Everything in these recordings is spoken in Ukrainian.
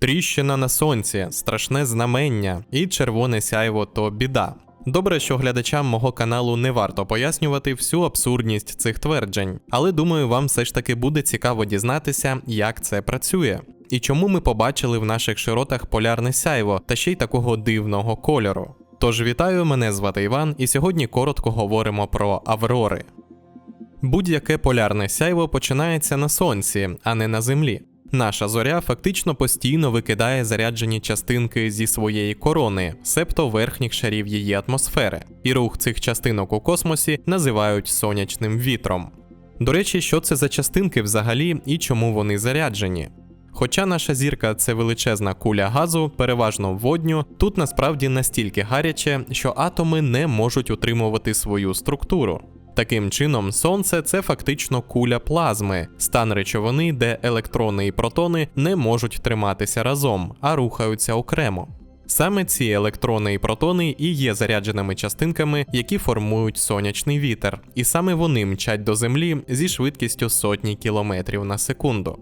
Тріщина на сонці, страшне знамення і червоне сяйво то біда. Добре, що глядачам мого каналу не варто пояснювати всю абсурдність цих тверджень, але думаю, вам все ж таки буде цікаво дізнатися, як це працює, і чому ми побачили в наших широтах полярне сяйво та ще й такого дивного кольору. Тож вітаю, мене звати Іван, і сьогодні коротко говоримо про аврори. Будь-яке полярне сяйво починається на сонці, а не на землі. Наша зоря фактично постійно викидає заряджені частинки зі своєї корони, себто верхніх шарів її атмосфери, і рух цих частинок у космосі називають сонячним вітром. До речі, що це за частинки взагалі і чому вони заряджені? Хоча наша зірка це величезна куля газу, переважно водню, тут насправді настільки гаряче, що атоми не можуть утримувати свою структуру. Таким чином, сонце це фактично куля плазми, стан речовини, де електрони і протони не можуть триматися разом, а рухаються окремо. Саме ці електрони і протони і є зарядженими частинками, які формують сонячний вітер, і саме вони мчать до Землі зі швидкістю сотні кілометрів на секунду.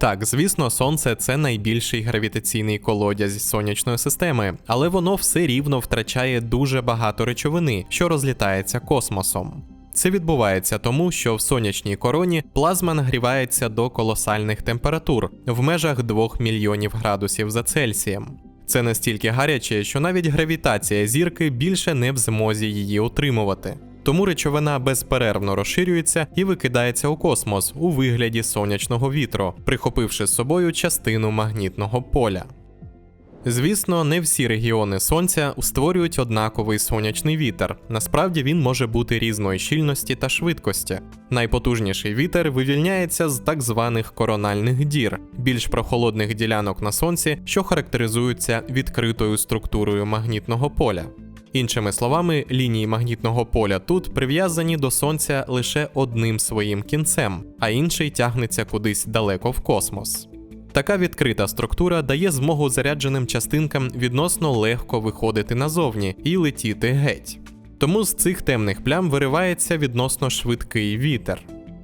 Так, звісно, сонце це найбільший гравітаційний колодязь сонячної системи, але воно все рівно втрачає дуже багато речовини, що розлітається космосом. Це відбувається тому, що в сонячній короні плазма нагрівається до колосальних температур в межах 2 мільйонів градусів за Цельсієм. Це настільки гаряче, що навіть гравітація зірки більше не в змозі її утримувати. Тому речовина безперервно розширюється і викидається у космос у вигляді сонячного вітру, прихопивши з собою частину магнітного поля. Звісно, не всі регіони сонця створюють однаковий сонячний вітер. Насправді він може бути різної щільності та швидкості. Найпотужніший вітер вивільняється з так званих корональних дір, більш прохолодних ділянок на сонці, що характеризуються відкритою структурою магнітного поля. Іншими словами, лінії магнітного поля тут прив'язані до сонця лише одним своїм кінцем, а інший тягнеться кудись далеко в космос. Така відкрита структура дає змогу зарядженим частинкам відносно легко виходити назовні і летіти геть. Тому з цих темних плям виривається відносно швидкий вітер.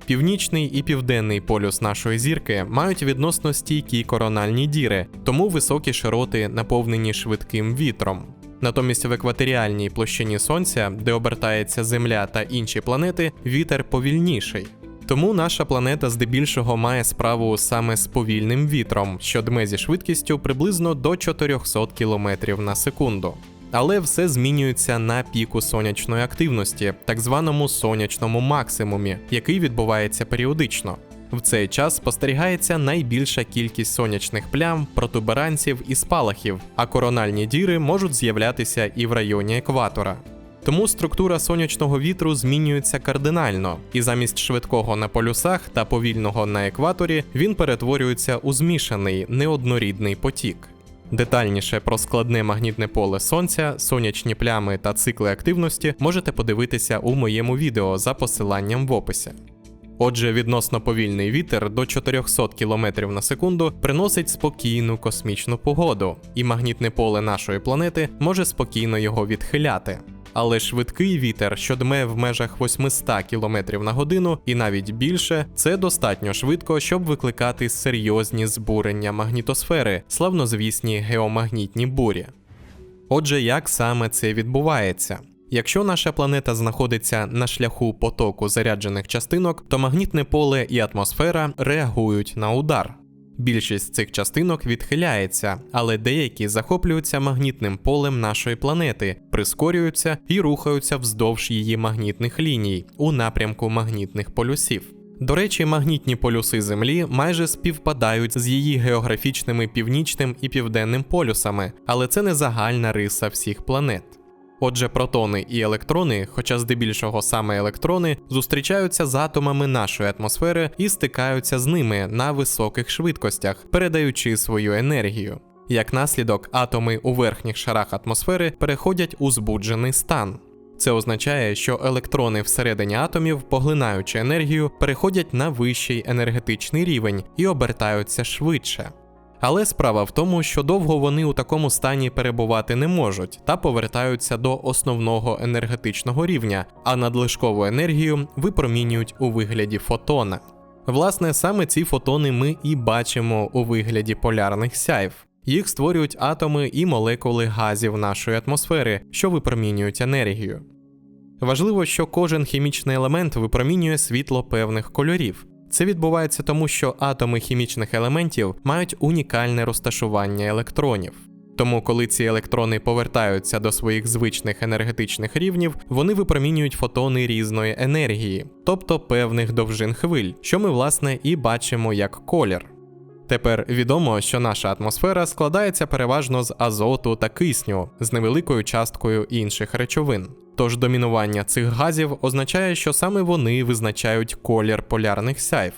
Північний і південний полюс нашої зірки мають відносно стійкі корональні діри, тому високі широти наповнені швидким вітром. Натомість в екваторіальній площині Сонця, де обертається Земля та інші планети, вітер повільніший. Тому наша планета здебільшого має справу саме з повільним вітром, що дме зі швидкістю приблизно до 400 км на секунду. Але все змінюється на піку сонячної активності, так званому сонячному максимумі, який відбувається періодично. В цей час спостерігається найбільша кількість сонячних плям, протуберанців і спалахів, а корональні діри можуть з'являтися і в районі екватора. Тому структура сонячного вітру змінюється кардинально, і замість швидкого на полюсах та повільного на екваторі він перетворюється у змішаний неоднорідний потік. Детальніше про складне магнітне поле сонця, сонячні плями та цикли активності можете подивитися у моєму відео за посиланням в описі. Отже, відносно повільний вітер до 400 км на секунду приносить спокійну космічну погоду, і магнітне поле нашої планети може спокійно його відхиляти. Але швидкий вітер, що дме в межах 800 км на годину і навіть більше, це достатньо швидко, щоб викликати серйозні збурення магнітосфери, славнозвісні геомагнітні бурі. Отже, як саме це відбувається? Якщо наша планета знаходиться на шляху потоку заряджених частинок, то магнітне поле і атмосфера реагують на удар. Більшість цих частинок відхиляється, але деякі захоплюються магнітним полем нашої планети, прискорюються і рухаються вздовж її магнітних ліній у напрямку магнітних полюсів. До речі, магнітні полюси Землі майже співпадають з її географічними північним і південним полюсами, але це не загальна риса всіх планет. Отже, протони і електрони, хоча здебільшого саме електрони, зустрічаються з атомами нашої атмосфери і стикаються з ними на високих швидкостях, передаючи свою енергію. Як наслідок, атоми у верхніх шарах атмосфери переходять у збуджений стан. Це означає, що електрони всередині атомів, поглинаючи енергію, переходять на вищий енергетичний рівень і обертаються швидше. Але справа в тому, що довго вони у такому стані перебувати не можуть та повертаються до основного енергетичного рівня, а надлишкову енергію випромінюють у вигляді фотона. Власне, саме ці фотони ми і бачимо у вигляді полярних сяйв. Їх створюють атоми і молекули газів нашої атмосфери, що випромінюють енергію. Важливо, що кожен хімічний елемент випромінює світло певних кольорів. Це відбувається тому, що атоми хімічних елементів мають унікальне розташування електронів. Тому, коли ці електрони повертаються до своїх звичних енергетичних рівнів, вони випромінюють фотони різної енергії, тобто певних довжин хвиль, що ми власне і бачимо як колір. Тепер відомо, що наша атмосфера складається переважно з азоту та кисню з невеликою часткою інших речовин. Тож домінування цих газів означає, що саме вони визначають колір полярних сяйв.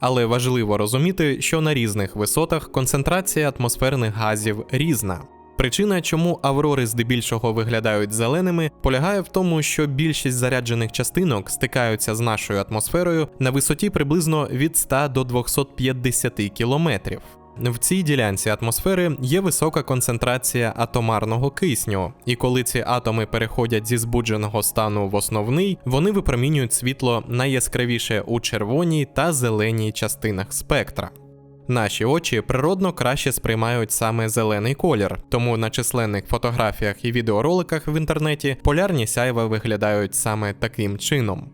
Але важливо розуміти, що на різних висотах концентрація атмосферних газів різна. Причина, чому аврори здебільшого виглядають зеленими, полягає в тому, що більшість заряджених частинок стикаються з нашою атмосферою на висоті приблизно від 100 до 250 кілометрів. В цій ділянці атмосфери є висока концентрація атомарного кисню, і коли ці атоми переходять зі збудженого стану в основний, вони випромінюють світло найяскравіше у червоній та зеленій частинах спектра. Наші очі природно краще сприймають саме зелений колір, тому на численних фотографіях і відеороликах в інтернеті полярні сяйва виглядають саме таким чином.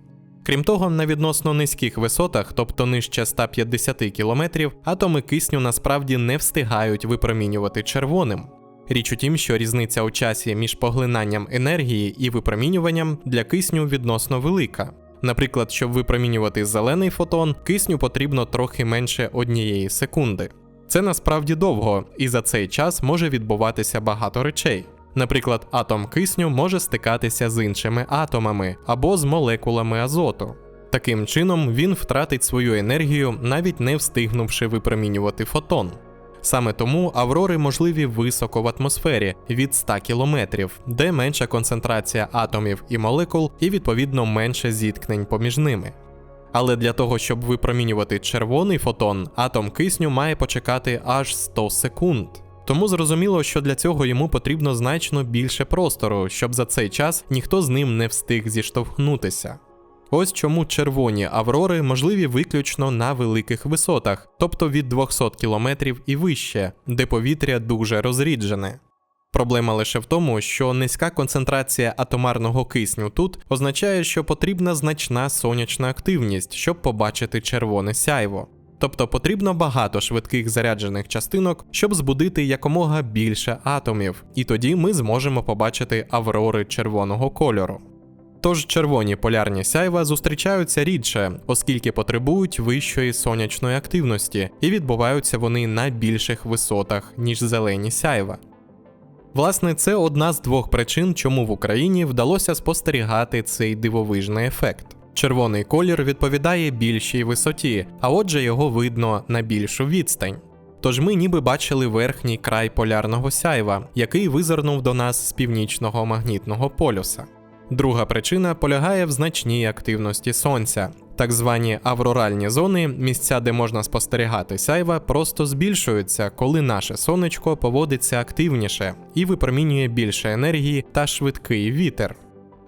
Крім того, на відносно низьких висотах, тобто нижче 150 км, атоми кисню насправді не встигають випромінювати червоним. Річ у тім, що різниця у часі між поглинанням енергії і випромінюванням для кисню відносно велика. Наприклад, щоб випромінювати зелений фотон, кисню потрібно трохи менше однієї секунди. Це насправді довго, і за цей час може відбуватися багато речей. Наприклад, атом кисню може стикатися з іншими атомами або з молекулами азоту. Таким чином, він втратить свою енергію, навіть не встигнувши випромінювати фотон. Саме тому аврори можливі високо в атмосфері від 100 км, де менша концентрація атомів і молекул, і відповідно менше зіткнень поміж ними. Але для того, щоб випромінювати червоний фотон, атом кисню має почекати аж 100 секунд. Тому зрозуміло, що для цього йому потрібно значно більше простору, щоб за цей час ніхто з ним не встиг зіштовхнутися. Ось чому червоні аврори можливі виключно на великих висотах, тобто від 200 км і вище, де повітря дуже розріджене. Проблема лише в тому, що низька концентрація атомарного кисню тут означає, що потрібна значна сонячна активність, щоб побачити червоне сяйво. Тобто потрібно багато швидких заряджених частинок, щоб збудити якомога більше атомів, і тоді ми зможемо побачити аврори червоного кольору. Тож червоні полярні сяйва зустрічаються рідше, оскільки потребують вищої сонячної активності, і відбуваються вони на більших висотах, ніж зелені сяйва. Власне, це одна з двох причин, чому в Україні вдалося спостерігати цей дивовижний ефект. Червоний колір відповідає більшій висоті, а отже, його видно на більшу відстань. Тож ми ніби бачили верхній край полярного сяйва, який визирнув до нас з північного магнітного полюса. Друга причина полягає в значній активності сонця. Так звані авроральні зони, місця, де можна спостерігати сяйва, просто збільшуються, коли наше сонечко поводиться активніше і випромінює більше енергії та швидкий вітер.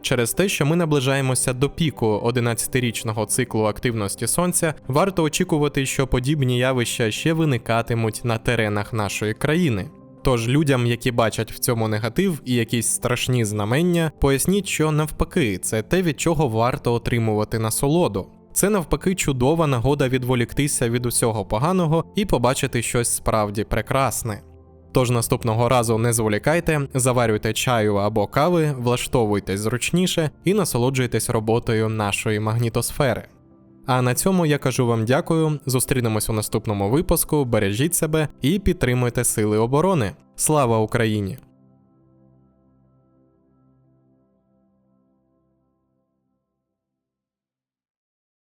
Через те, що ми наближаємося до піку 11-річного циклу активності сонця, варто очікувати, що подібні явища ще виникатимуть на теренах нашої країни. Тож людям, які бачать в цьому негатив і якісь страшні знамення, поясніть, що навпаки, це те, від чого варто отримувати насолоду. Це навпаки чудова нагода відволіктися від усього поганого і побачити щось справді прекрасне. Тож наступного разу не зволікайте, заварюйте чаю або кави, влаштовуйтесь зручніше і насолоджуйтесь роботою нашої магнітосфери. А на цьому я кажу вам дякую. Зустрінемось у наступному випуску. Бережіть себе і підтримуйте Сили оборони. Слава Україні!